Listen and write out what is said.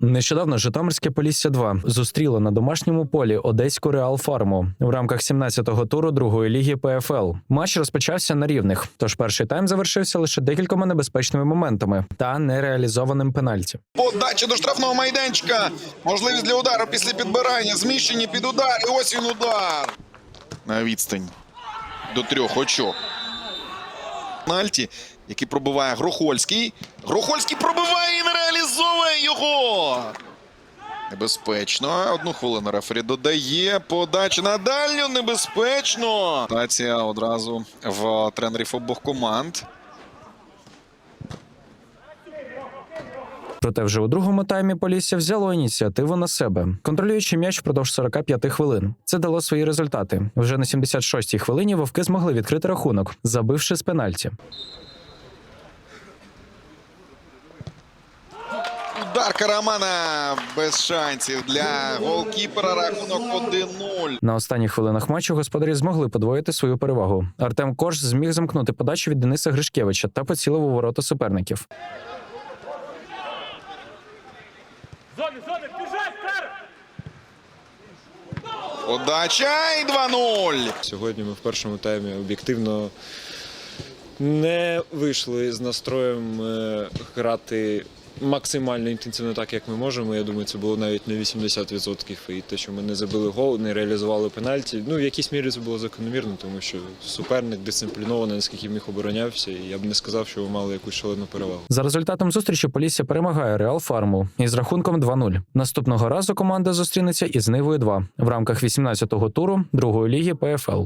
Нещодавно Житомирське Полісся 2 зустріло на домашньому полі Одеську Реал Фарму в рамках 17-го туру другої ліги ПФЛ. Матч розпочався на рівних, тож перший тайм завершився лише декількома небезпечними моментами та нереалізованим пенальті. Подача до штрафного майданчика. Можливість для удару після підбирання. Зміщені під удар. І ось він удар. На відстань. До трьох очок. Пенальті, який пробиває Грохольський. Грохольський пробиває його. Небезпечно. Одну хвилину рефері додає. Подача на дальню. Небезпечно. Ситуація одразу в тренерів обох команд. Проте вже у другому таймі Полісся взяло ініціативу на себе, контролюючи м'яч впродовж 45 хвилин. Це дало свої результати. Вже на 76-й хвилині вовки змогли відкрити рахунок, забивши з пенальті. Удар Карамана без шансів для голкіпера. Рахунок 1-0. На останніх хвилинах матчу господарі змогли подвоїти свою перевагу. Артем Корж зміг замкнути подачу від Дениса Гришкевича та поцілив у ворота суперників. Зони, зони! Подача і 2-0. Сьогодні ми в першому таймі об'єктивно не вийшли з настроєм е, грати максимально інтенсивно так, як ми можемо. Я думаю, це було навіть на 80%. І те, що ми не забили гол, не реалізували пенальті. Ну, в якійсь мірі це було закономірно, тому що суперник дисциплінований, наскільки міг оборонявся. І я б не сказав, що ви мали якусь шалену перевагу. За результатом зустрічі Полісся перемагає Реал Фарму із рахунком 2-0. Наступного разу команда зустрінеться із Нивою 2 в рамках 18-го туру другої ліги ПФЛ.